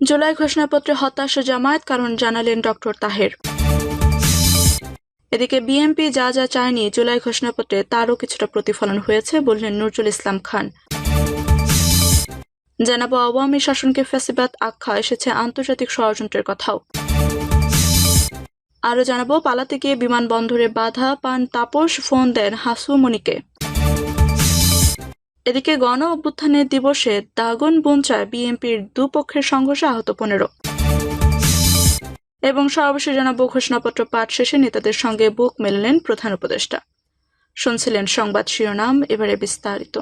জুলাই ঘোষণাপত্রে হতাশ জামায়াত কারণ জানালেন ডক্টর তাহের। এদিকে বিএনপি যা যা চায়নি জুলাই ঘোষণাপত্রে তারও কিছুটা প্রতিফলন হয়েছে বললেন নজরুল ইসলাম খান। জানাব, আওয়ামী শাসনকে ফ্যাসিবাদ আখ্যা এসেছে আন্তর্জাতিক ষড়যন্ত্রের কথাও। আরও জানাব, পালাতে গিয়ে বিমানবন্দরে বাধা পান তাপস, ফোন দেন হাসু মনিকে। এদিকে গণ অভ্যুত্থানের দিবসে দাগন বঞ্চায় বিএনপির দুপক্ষের সংঘর্ষে আহত পনেরো। এবং সর্বশেষ জানাব ঘোষণাপত্র পাঠ শেষে নেতাদের সঙ্গে বুক মেললেন প্রধান উপদেষ্টা। শুনছিলেন সংবাদ শিরোনাম, এবারে বিস্তারিত।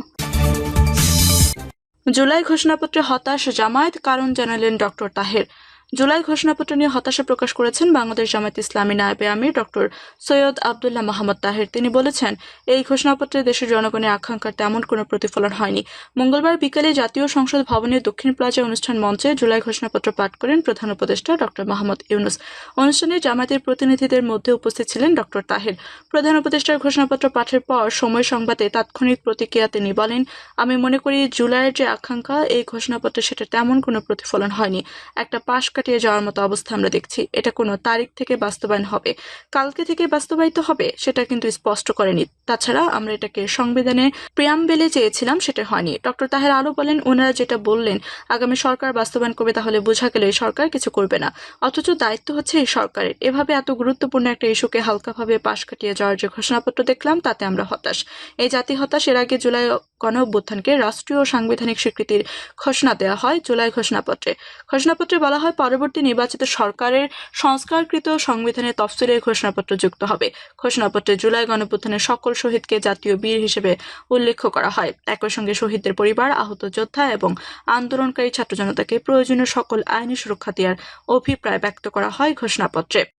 জুলাই ঘোষণাপত্রে হতাশ জামায়াত, কারণ জানালেন ডক্টর তাহের। জুলাই ঘোষণাপত্র নিয়ে হতাশা প্রকাশ করেছেন বাংলাদেশ জামায়াত ইসলামী নায়েবে আমির ডক্টর সৈয়দ আবদুল্লাহ মাহমুদ তাহের। তিনি বলেছেন, এই ঘোষণাপত্রে দেশের জনগণের আকাঙ্ক্ষার তেমন কোনো প্রতিফলন হয়নি। মঙ্গলবার বিকেলে জাতীয় সংসদ ভবনের দক্ষিণ প্লাজা অনুষ্ঠান মঞ্চে জুলাই ঘোষণাপত্র পাঠ করেন প্রধান উপদেষ্টা ডক্টর মাহমুদ ইউনুস। অনুষ্ঠানে জামায়াতের প্রতিনিধিদের মধ্যে উপস্থিত ছিলেন ডক্টর তাহের। প্রধান উপদেষ্টার ঘোষণাপত্র পাঠের পর সময় সংবাদে তাৎক্ষণিক প্রতিক্রিয়া তিনি বলেন, আমি মনে করি জুলাইয়ের যে আকাঙ্ক্ষা, এই ঘোষণাপত্রে সেটা তেমন কোনো প্রতিফলন হয়নি। একটা পাশ কাটিয়ে যাওয়ার মতো অবস্থা আমরা দেখছি। এটা কোনো তারিখ থেকে বাস্তবায়ন হবে। কালকে থেকে বাস্তবায়িত হবে, সেটা কিন্তু স্পষ্ট করেনি। তাছাড়া আমরা এটাকে সংবিধানে প্রিয়াম্বেলে চেয়েছিলাম, সেটা হয়নি। ডক্টর তাহের আরও বলেন, ওনারা যেটা বললেন, আগামী সরকার বাস্তবায়ন করবে তাহলে বোঝা গেল এই সরকার কিছু করবে না। অথচ দায়িত্ব হচ্ছে এই সরকারের। এভাবে এত গুরুত্বপূর্ণ একটা ইস্যুকে হালকাভাবে পাশ কাটিয়ে যাওয়ার যে ঘোষণাপত্র দেখলাম, তাতে আমরা হতাশ। এই জাতি হতাশ, এর আগে জুলাই গণ অভ্যুত্থানকে রাষ্ট্রীয় সাংবিধানিক স্বীকৃতির ঘোষণা দেওয়া হয় জুলাই ঘোষণাপত্রে। ঘোষণাপত্রে বলা হয় পরবর্তী নির্বাচিত সরকারের সংস্কারকৃত সংবিধানের তফসিলে ঘোষণাপত্র যুক্ত হবে। ঘোষণাপত্রে জুলাই গণপ্রথানের সকল শহীদকে জাতীয় বীর হিসেবে উল্লেখ করা হয়। একই সঙ্গে শহীদদের পরিবার, আহত যোদ্ধা এবং আন্দোলনকারী ছাত্র জনতাকে প্রয়োজনীয় সকল আইনি সুরক্ষা দেওয়ার অভিপ্রায় ব্যক্ত করা হয় ঘোষণাপত্রে।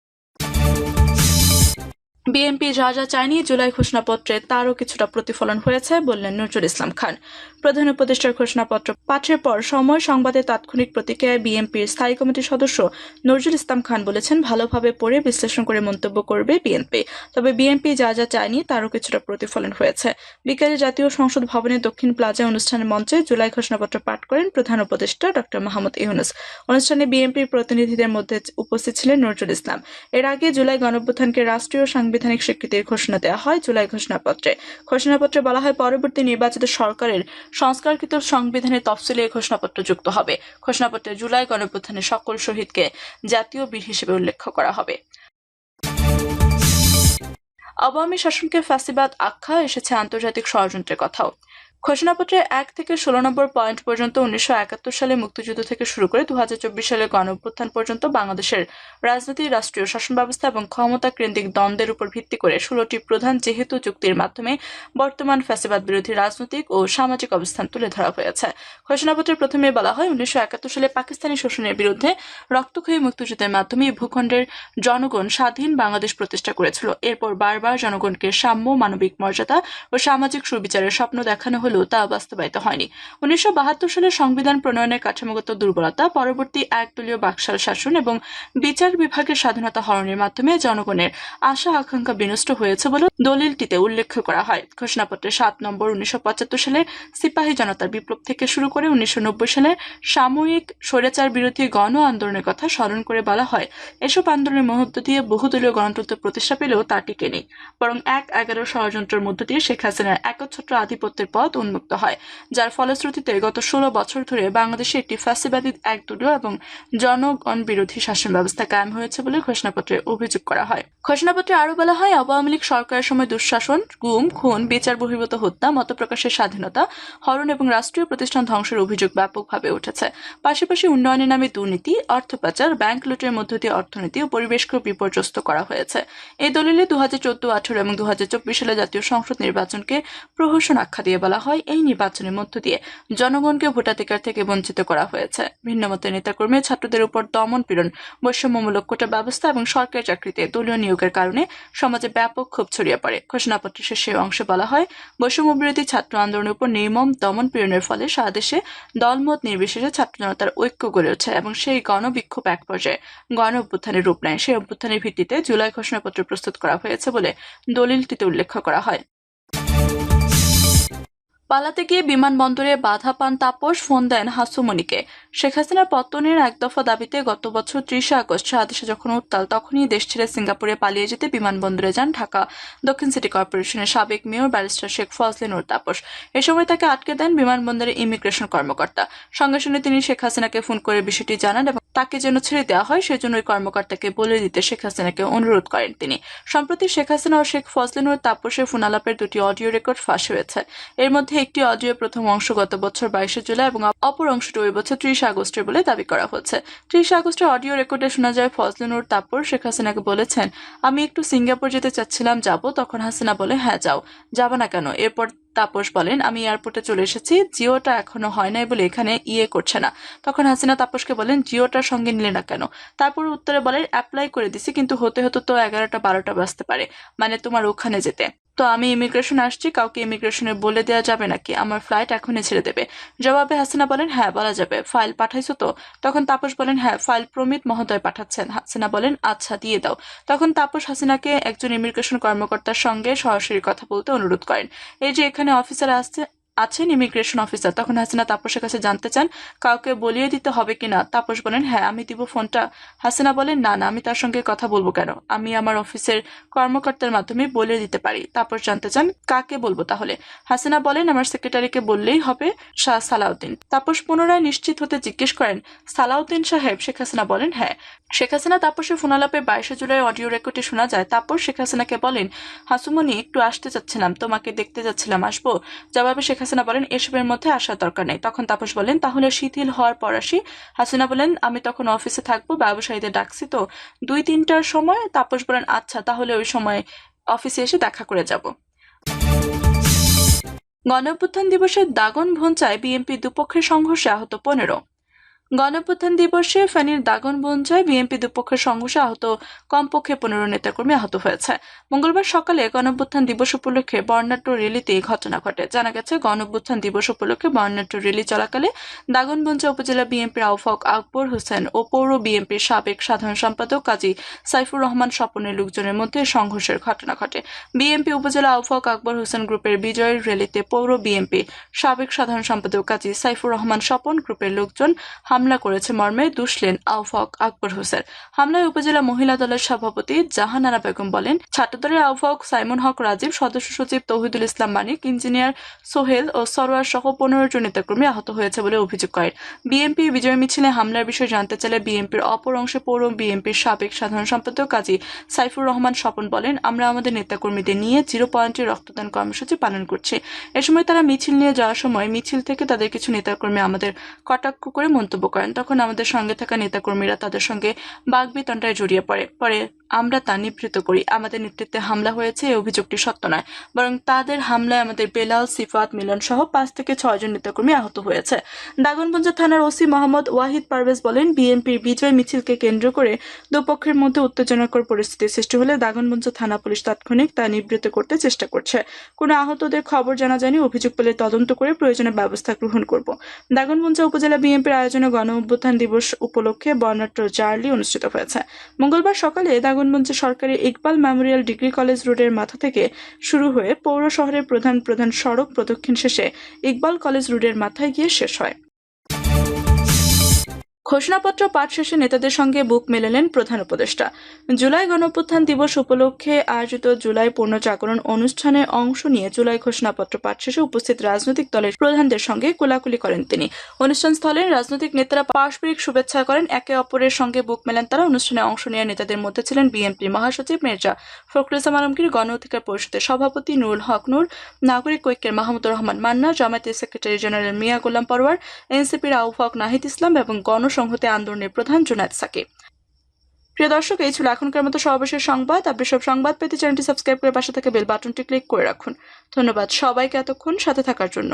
বিএনপি যা যা চায়নি জুলাই ঘোষণাপত্রে তারও কিছুটা প্রতিফলন হয়েছে, বললেন নজরুল ইসলাম খান। প্রধান উপদেষ্টার ঘোষণাপত্র পাঠের পর সময় সংবাদে তাৎক্ষণিক প্রতিক্রিয়ায় বিএনপির স্থায়ী কমিটির সদস্য নজরুল ইসলাম খান বলেছেন, ভালোভাবে পড়ে বিশ্লেষণ করে মন্তব্য করবে বিএনপি। তবে বিএনপি যা যা চায়নি তারও কিছুটা প্রতিফলন হয়েছে। বিকেলে জাতীয় সংসদ ভবনের দক্ষিণ প্লাজা অনুষ্ঠানের মঞ্চে জুলাই ঘোষণাপত্র পাঠ করেন প্রধান উপদেষ্টা ডক্টর মাহমুদ ইউনুস। অনুষ্ঠানে বিএনপির প্রতিনিধিদের মধ্যে উপস্থিত ছিলেন নজরুল ইসলাম। এর আগে জুলাই গণঅভ্যুত্থানকে রাষ্ট্রীয় সাংবিধানিক স্বীকৃতির ঘোষণা দেওয়া হয় জুলাই ঘোষণাপত্রে। ঘোষণাপত্রে বলা হয় পরবর্তী নির্বাচিত সরকারের সংস্কারকৃত সংবিধানের তফসিলে এই ঘোষণাপত্র যুক্ত হবে। ঘোষণাপত্রে জুলাই গণপ্রধানের সকল শহীদকে জাতীয় বীর হিসেবে উল্লেখ করা হবে। আওয়ামী শাসনকে ফ্যাসিবাদ আখ্যা এসেছে আন্তর্জাতিক ষড়যন্ত্রের কথাও। ঘোষণাপত্রে এক থেকে ষোলো নম্বর পয়েন্ট পর্যন্ত উনিশশো একাত্তর সালে মুক্তিযুদ্ধ থেকে শুরু করে দু হাজার চব্বিশ সালে গণ অভ্যুত্থান পর্যন্ত বাংলাদেশের রাজনীতি, রাষ্ট্রীয় শাসন ব্যবস্থা এবং ক্ষমতা কেন্দ্রিক দ্বন্দ্বের উপর ভিত্তি করে ষোলোটি প্রধান যেহেতু চুক্তির মাধ্যমে বর্তমান ফ্যাসিবাদ বিরোধী রাজনৈতিক ও সামাজিক অবস্থান তুলে ধরা হয়েছে। ঘোষণাপত্রে প্রথমে বলা হয়, উনিশশো একাত্তর সালে পাকিস্তানি শোষণের বিরুদ্ধে রক্তক্ষয়ী মুক্তিযুদ্ধের মাধ্যমে ভূখণ্ডের জনগণ স্বাধীন বাংলাদেশ প্রতিষ্ঠা করেছিল। এরপর বারবার জনগণকে সাম্য, মানবিক মর্যাদা ও সামাজিক সুবিচারের স্বপ্ন দেখানো হলেও তা বাস্তবায়িত হয়নি। উনিশশো বাহাত্তর সালে সংবিধান প্রণয়নের কাঠামোগত দুর্বলতা পরবর্তী একদলীয় বাকশাল শাসন এবং বিচার বিভাগের স্বাধীনতা হরণের মাধ্যমে জনগণের আশা আকাঙ্ক্ষা বিনষ্ট হয়েছে বলে দলিলটিতে উল্লেখ করা হয়। ঘোষণাপত্রে সাত নম্বর উনিশশো পঁচাত্তর সালে সিপাহী জনতার বিপ্লব থেকে শুরু করে উনিশশো সালের সাময়িক স্বৈরাচার বিরোধী গণ আন্দোলনের কথা স্মরণ করে বলা হয়। এসব আন্দোলনের মধ্য দিয়ে বহুদলীয় গণতন্ত্র প্রতিষ্ঠা পেলেও তা টিকে নেই বরং এক এগারো ষড়যন্ত্রের মধ্য দিয়ে শেখ হাসিনার একচ্ছত্র আধিপত্যের পথ উন্মুক্ত হয়, যার ফলশ্রুতিতে গত ষোলো বছর ধরে বাংলাদেশে একটি ফ্যাসিবাদী একদলীয় এবং জনগণ বিরোধী শাসন ব্যবস্থা কায়েম হয়েছে বলে ঘোষণাপত্রে অভিযোগ করা হয়। ঘোষণাপত্রে আরও বলা হয়, আওয়ামী লীগ সরকারের সময় দুঃশাসন, গুম, খুন, বিচার বহির্ভূত হত্যা মত প্রকাশের স্বাধীনতা, হরণ এবং রাষ্ট্রীয় প্রতিষ্ঠান ধ্বংসের অভিযোগ ব্যাপকভাবে উঠেছে। পাশাপাশি উন্নয়নের নামে দুর্নীতি, অর্থ পাচার, ব্যাংক লুটের মধ্য দিয়ে অর্থনীতি ও পরিবেশকে বিপর্যস্ত করা হয়েছে। এই দলিলে দু হাজার চোদ্দ, আঠারো এবং দু হাজার চব্বিশ সালে জাতীয় সংসদ নির্বাচনকে প্রহসন আখ্যা দিয়ে বলা হয়। এই নির্বাচনের মধ্য দিয়ে জনগণকে ভোটাধিকার থেকে বঞ্চিত করা হয়েছে। ভিন্ন মতের নেতাকর্মী ছাত্রদের উপর দমন পীড়ন, বৈষম্যমূলক কোটা ব্যবস্থা এবং সরকারি চাকরিতে দলীয় নিয়োগের কারণে সমাজে ব্যাপক ক্ষোভ ছড়িয়ে পড়ে। ঘোষণাপত্রের শেষে অংশে বলা হয় বৈষম্য বিরোধী ছাত্র আন্দোলনের উপর নির্মম দমন পীড়নের ফলে সারা দেশে দলমত নির্বিশেষে ছাত্র জনতার ঐক্য গড়ে ওঠে এবং সেই গণবিক্ষোভ এক পর্যায়ে গণ অভ্যুত্থানের রূপ নেয়। সেই অভ্যুত্থানের ভিত্তিতে জুলাই ঘোষণাপত্র প্রস্তুত করা হয়েছে বলে দলিলটিতে উল্লেখ করা হয়। পালাতে গিয়ে বিমানবন্দরে বাধা পান তাপস, ফোন দেন হাসুমণিকে। শেখ হাসিনার পত্তনের এক দফা দাবিতে গত বছর ত্রিশে আগস্ট সারাদেশে যখন উত্তাল, তখনই দেশ ছেড়ে সিঙ্গাপুরে পালিয়ে যেতে বিমানবন্দরে যান ঢাকা। দক্ষিণ সিটি কর্পোরেশনের সাবেক মেয়র ব্যারিস্টার শেখ ফজলে নূর তাপস। এ সময় তাকে আটকে দেন বিমানবন্দরের ইমিগ্রেশন কর্মকর্তা। সঙ্গে সঙ্গে তিনি শেখ হাসিনাকে ফোন করে বিষয়টি জানান এবং তাকে যেন ছেড়ে দেওয়া হয়, সেজন্য ওই কর্মকর্তাকে বলে দিতে শেখ হাসিনাকে অনুরোধ করেন তিনি। সম্প্রতি শেখ হাসিনা ও শেখ ফজলে নূর তাপসের ফোনালাপের দুটি অডিও রেকর্ড ফাঁস হয়েছে। এর মধ্যে একটি অডিও প্রথম অংশ গত বছর বাইশে জুলাই এবং অপর অংশটি ওই বছর ত্রিশ আগস্টের বলে দাবি করা হচ্ছে। ত্রিশ আগস্টের অডিও রেকর্ডে শোনা যায়, ফজলে নূর তাপর শেখ হাসিনাকে বলেছেন, আমি একটু সিঙ্গাপুর যেতে চাচ্ছিলাম, যাব। তখন হাসিনা বলে হ্যাঁ যাও। যাবে না কেন? এরপর তাপস বলেন, আমি এয়ারপোর্টে চলে এসেছি, জিওটা এখনও হয় নাই বলে এখানে ইয়ে করছে না। তখন হাসিনা তাপসকে বলেন, জিওটার সঙ্গে নিলে না কেন? তারপর উত্তরে বলেন, অ্যাপ্লাই করে দিছি, কিন্তু হতে হতে তো এগারোটা বারোটা বাজতে পারে মানে তোমার ওখানে যেতে। তো আমি ইমিগ্রেশন আসছি, কাউকে ইমিগ্রেশনে বলে দেওয়া যাবে নাকি? আমার ফ্লাইট এখনই ছেড়ে দেবে। জবাবে হাসিনা বলেন হ্যাঁ বলা যাবে। ফাইল পাঠাইছো তো? তখন তাপস বলেন হ্যাঁ ফাইল প্রমিত মহোদয় পাঠাচ্ছেন। হাসিনা বলেন আচ্ছা দিয়ে দাও। তখন তাপস হাসিনাকে একজন ইমিগ্রেশন কর্মকর্তার সঙ্গে সরাসরি কথা বলতে অনুরোধ করেন। এই যে এখানে অফিসার আসছে আছেন ইমিগ্রেশন অফিসার তখন হাসিনা তাপসের কাছে জানতে চান, কাউকে বলিয়ে দিতে হবে কিনা? তাপস বলেন হ্যাঁ আমি দিব ফোনটা। হাসিনা বলেন, না না, আমি তার সঙ্গে কথা বলব কেন? আমি আমার অফিসের কর্মকর্তার মাধ্যমে বলে দিতে পারি। তাপস জানতে চান, কাকে বলব তাহলে? হাসিনা বলেন, আমার সেক্রেটারিকে বললেই হবে শাহ সালাউদ্দিন। তাপস পুনরায় নিশ্চিত হতে জিজ্ঞেস করেন, সালাউদ্দিন সাহেব? শেখ হাসিনা বলেন হ্যাঁ। শেখ হাসিনা তাপসের ফোনালাপে বাইশে জুলাই অডিও রেকর্ডে শোনা যায়, তাপস শেখ হাসিনাকে বলেন, হাসুমনি, একটু আসতে চাচ্ছিলাম, তোমাকে দেখতে যাচ্ছিলাম, আসব? জবাবে শেখ হাসিনা বলেন, এসবের মধ্যে আসার দরকার নেই। তখন তাপস বলেন, তাহলে শিথিল হওয়ার পর আসি। হাসিনা বলেন, আমি তখন অফিসে থাকব ব্যবসায়ীদের ডাকছি তো। দুই তিনটার সময় তাপস বলেন আচ্ছা তাহলে ওই সময় অফিসে এসে দেখা করে যাব। গণঅভ্যুত্থান দিবসের দাগন ভঞ্চায় বিএনপি দুপক্ষের সংঘর্ষে আহত পনেরো। গণঅভ্যুত্থান দিবসে ফেনীর দাগন বঞ্চায় বিএনপি দুপক্ষের সংঘর্ষে আহত কমপক্ষে পনেরো নেতাকর্মী আহত হয়েছে। মঙ্গলবার সকালে গণঅভ্যুত্থান দিবস উপলক্ষে বর্ণাঢ্য র্যালিতে এই ঘটনা ঘটে। জানা গেছে গণঅভ্যুত্থান দিবস উপলক্ষে বর্ণাঢ্য র্যালি চলাকালে দাগনবঞ্চা উপজেলা বিএনপির আহ্বায়ক আকবর হোসেন ও পৌর বিএনপির সাবেক সাধারণ সম্পাদক কাজী সাইফুর রহমান স্বপনের লোকজনের মধ্যে সংঘর্ষের ঘটনা ঘটে। বিএনপি উপজেলা আহ্বায়ক আকবর হোসেন গ্রুপের বিজয়ের র্যালিতে পৌর বিএনপি সাবেক সাধারণ সম্পাদক কাজী সাইফুর রহমান স্বপন গ্রুপের লোকজন হামলা করেছে মর্মে দুষলেন আহ্বায়ক আকবর হোসেন। হামলায় উপজেলা মহিলা দলের সভাপতি জাহানারা বেগম বলেন, ছাত্রদলের আহ্বায়ক সাইমন হক রাজীব, সদস্য সচিব তৌহিদুল ইসলাম মানিক, ইঞ্জিনিয়ার সোহেল ও সরোয়ার সহ পনেরো জন নেতাকর্মী আহত হয়েছে বলে অভিযোগ করেন। বিএনপি বিজয় মিছিলে হামলার বিষয়ে জানতে চাইলে বিএনপির অপর অংশে পৌর বিএনপির সাবেক সাধারণ সম্পাদক কাজী সাইফুর রহমান স্বপন বলেন, আমরা আমাদের নেতাকর্মীদের নিয়ে জিরো পয়েন্টে রক্তদান কর্মসূচি পালন করছি। এ সময় তারা মিছিল নিয়ে যাওয়ার সময় মিছিল থেকে তাদের কিছু নেতাকর্মী আমাদের কটাক্ষ করে মন্তব্য করেন। তখন আমাদের সঙ্গে থাকা নেতাকর্মীরা তাদের সঙ্গে বাগবিতণ্ডায় জড়িয়ে পড়ে পরে আমরা তা নিবৃত করি। আমাদের নেতৃত্বে হামলা হয়েছে, এই অভিযোগটি সত্য নয়। বরং তাদের হামলায় আমাদের বেলাল, সিফাত মিলন সহ পাঁচ থেকে ছয়জন নেতাকর্মী আহত হয়েছে। দাগনবঞ্জ থানার ওসি মোহাম্মদ ওয়াহিদ পারভেজ বলেন, বিএনপির বিজয় মিছিলকে কেন্দ্র করে দুপক্ষের মধ্যে উত্তেজনাকর পরিস্থিতি সৃষ্টি হলে দাগনবঞ্জ থানা পুলিশ তাৎক্ষণিক তা নিবৃত করতে চেষ্টা করছে। কোনো আহতদের খবর জানা যায়নি, অভিযোগ পেলে তদন্ত করে প্রয়োজনীয় ব্যবস্থা গ্রহণ করব। দাগনবঞ্জ উপজেলা বিএনপির আয়োজনে গণ অভ্যুত্থান দিবস উপলক্ষে বর্ণাঢ্য জার্লি অনুষ্ঠিত হয়েছে। মঙ্গলবার সকালে দাগনবঞ্জে সরকারি ইকবাল মেমোরিয়াল ডিগ্রি কলেজ রোডের মাথা থেকে শুরু হয়ে পৌর শহরের প্রধান প্রধান সড়ক প্রদক্ষিণ শেষে ইকবাল কলেজ রোডের মাথায় গিয়ে শেষ হয়। ঘোষণাপত্র পাঠ শেষে নেতাদের সঙ্গে বুক মেলালেন প্রধান উপদেষ্টা। জুলাই গণঅভ্যুত্থান দিবস উপলক্ষে আয়োজিত জুলাই পূর্ণ জাগরণ অনুষ্ঠানে অংশ নিয়ে জুলাই ঘোষণাপত্র পাঠ শেষে উপস্থিত রাজনৈতিক দলের প্রধানদের সঙ্গে কোলাকুলি করেন তিনি। অনুষ্ঠান স্থলে রাজনৈতিক নেতারা পারস্পরিক শুভেচ্ছা করেন। একে অপরের সঙ্গে বুক মেলান তারা। অনুষ্ঠানে অংশ নেওয়া নেতাদের মধ্যে ছিলেন বিএনপি মহাসচিব মির্জা ফখরুল আলমগীর, গণ অধিকার পরিষদের সভাপতি নুরুল হক নূর, নাগরিক ঐক্যের মাহমুদুর রহমান মান্না, জামায়াতের সেক্রেটারি জেনারেল মিয়া গোলাম পরওয়ার, এনসিপির আহ্বায়ক নাহিদ ইসলাম এবং গণসংহতি আন্দোলনের প্রধান জুনায়দ সাকিব। প্রিয় দর্শক, এই ছিল এখনকার মতো সর্বশেষ সংবাদ। আপনি সব সংবাদ পেতে চ্যানেলটি সাবস্ক্রাইব করে পাশে থাকা বেল বাটনটি ক্লিক করে রাখুন। ধন্যবাদ সবাইকে এতক্ষণ সাথে থাকার জন্য।